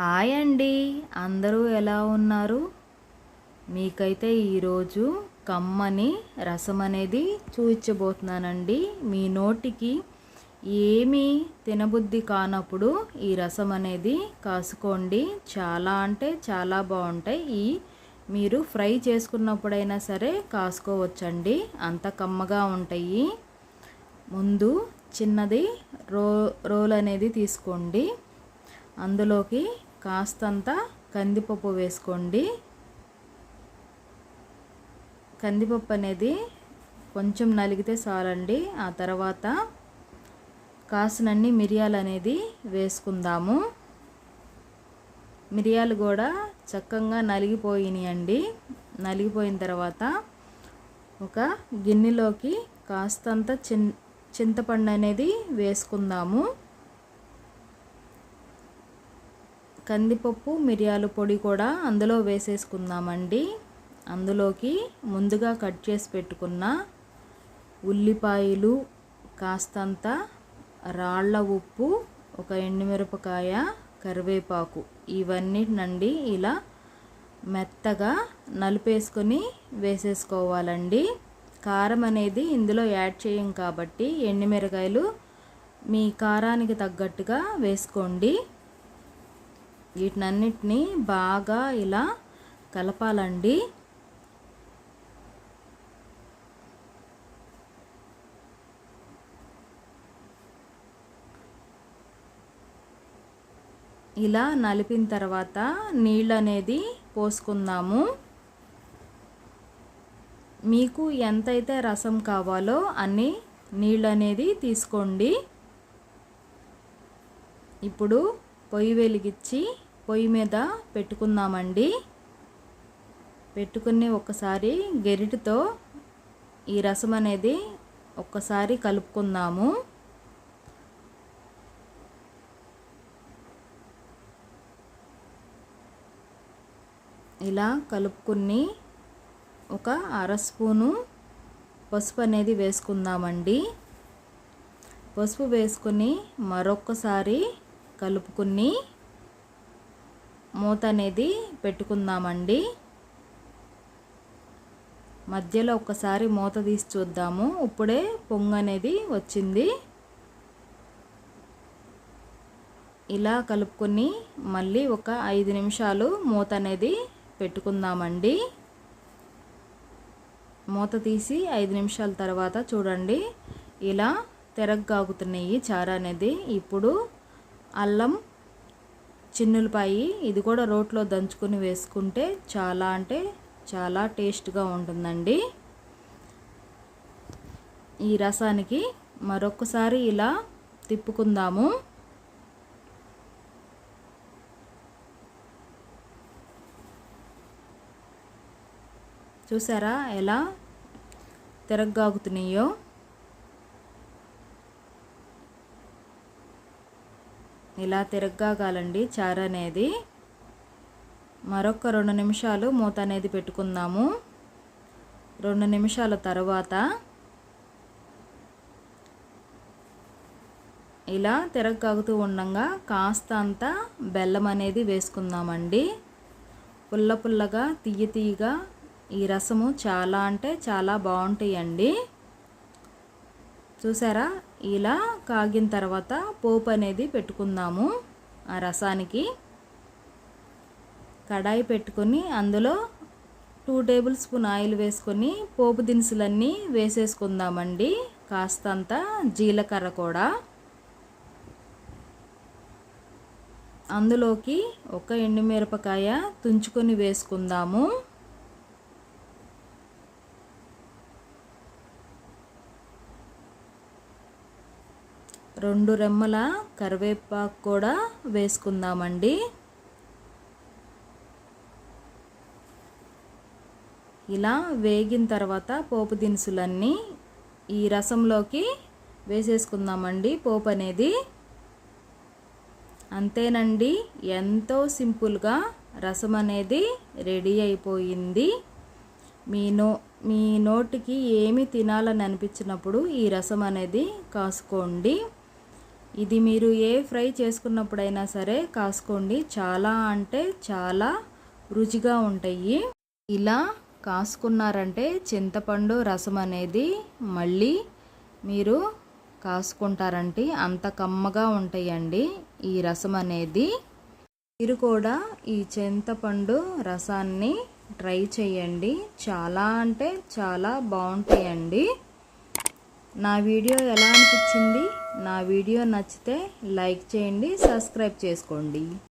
Hi అండి. అందరూ ఎలా ఉన్నారు? మీకైతే ఈరోజు కమ్మని రసం అనేది చూపించబోతున్నానండి మీ నోటికి ఏమీ తినబుద్ధి కానప్పుడు ఈ రసం అనేది కాసుకోండి. చాలా అంటే చాలా బాగుంటాయి. ఈ మీరు ఫ్రై చేసుకున్నప్పుడైనా సరే కాసుకోవచ్చండి. అంత కమ్మగా ఉంటాయి. ముందు చిన్నది రో రోల్ అనేది తీసుకోండి. అందులోకి కాస్తంత కందిపప్పు వేసుకోండి. కందిపప్పు అనేది కొంచెం నలిగితే చాలండి ఆ తర్వాత కాసినన్ని మిరియాలు అనేది వేసుకుందాము. మిరియాలు కూడా చక్కగా నలిగిపోయినాయండి. నలిగిపోయిన తర్వాత ఒక గిన్నెలోకి కాస్తంత చిన్ చింతపండు అనేది వేసుకుందాము. కందిపప్పు మిరియాల పొడి కూడా అందులో వేసేసుకుందామండి. అందులోకి ముందుగా కట్ చేసి పెట్టుకున్న ఉల్లిపాయలు కాస్తంత రాళ్ళ ఉప్పు ఒక ఎండుమిరపకాయ కరివేపాకు. ఇవన్నిటినండి ఇలా మెత్తగా నలిపేసుకొని వేసేసుకోవాలండి. కారం అనేది ఇందులో యాడ్ చేయం కాబట్టి ఎండుమిరకాయలు మీ కారానికి తగ్గట్టుగా వేసుకోండి. వీటినన్నిటినీ బాగా ఇలా కలపాలండి. ఇలా నలిపిన తర్వాత నీళ్ళు అనేది పోసుకుందాము. మీకు ఎంతైతే రసం కావాలో అన్ని నీళ్ళు అనేది తీసుకోండి. ఇప్పుడు పొయ్యి వెలిగించి పొయ్యి మీద పెట్టుకుందామండి. పెట్టుకుని ఒకసారి గెరిటితో ఈ రసం అనేది ఒక్కసారి కలుపుకుందాము. ఇలా కలుపుకుని ఒక అర స్పూను పసుపు అనేది వేసుకుందామండి. పసుపు వేసుకుని మరొక్కసారి కలుపుకుని మూత అనేది పెట్టుకుందామండి. మధ్యలో ఒకసారి మూత తీసి చూద్దాము. ఇప్పుడే పొంగు అనేది వచ్చింది. ఇలా కలుపుకొని మళ్ళీ ఒక ఐదు నిమిషాలు మూత అనేది పెట్టుకుందామండి. మూత తీసి ఐదు నిమిషాల తర్వాత చూడండి. ఇలా తెరగ్గాగుతున్నాయి చార అనేది ఇప్పుడు అల్లం చిన్నులపాయి ఇది కూడా రోట్లో దంచుకొని వేసుకుంటే చాలా అంటే చాలా టేస్ట్గా ఉంటుందండి. ఈ రసానికి మరొకసారి ఇలా తిప్పుకుందాము. చూసారా ఎలా తిరగ్గాగుతున్నాయో? ఇలా తిరగ్గాగాలండి చారు అనేది. మరొక రెండు నిమిషాలు మూత అనేది పెట్టుకుందాము. రెండు నిమిషాల తర్వాత ఇలా తిరగకాగుతూ ఉండగా కాస్త అంత బెల్లం అనేది వేసుకుందామండి. పుల్ల పుల్లగా తీయ తీయగా ఈ రసము చాలా అంటే చాలా బాగుంటాయండి. చూసారా? ఇలా కాగిన తర్వాత పోపు అనేది పెట్టుకుందాము ఆ రసానికి. కడాయి పెట్టుకొని అందులో టూ టేబుల్ స్పూన్ ఆయిల్ వేసుకొని పోపు దినుసులన్నీ వేసేసుకుందామండి. కాస్తంత జీలకర్ర కూడా. అందులోకి ఒక ఎండుమిరపకాయ తుంచుకొని వేసుకుందాము. రెండు రెమ్మల కరివేపాకు కూడా వేసుకుందామండి. ఇలా వేగిన తర్వాత పోపు దినుసులన్నీ ఈ రసంలోకి వేసేసుకుందామండి పోపు అనేది. అంతేనండి ఎంతో సింపుల్గా రసం అనేది రెడీ అయిపోయింది. మీ నో మీ నోటికి ఏమి తినాలని అనిపించినప్పుడు ఈ రసం అనేది కాసుకోండి. ఇది మీరు ఏ ఫ్రై చేసుకున్నప్పుడైనా సరే కాసుకోండి. చాలా అంటే చాలా రుచిగా ఉంటాయి. ఇలా కాసుకున్నారంటే చింతపండు రసం అనేది మళ్ళీ మీరు కాసుకుంటారంటే అంత కమ్మగా ఉంటాయండి ఈ రసం అనేది. మీరు కూడా ఈ చింతపండు రసాన్ని ట్రై చేయండి. చాలా అంటే చాలా బాగుంటాయండి. నా వీడియో ఎలా అనిపించింది? నా వీడియో నచ్చితే లైక్ చేయండి సబ్స్క్రైబ్ చేసుకోండి.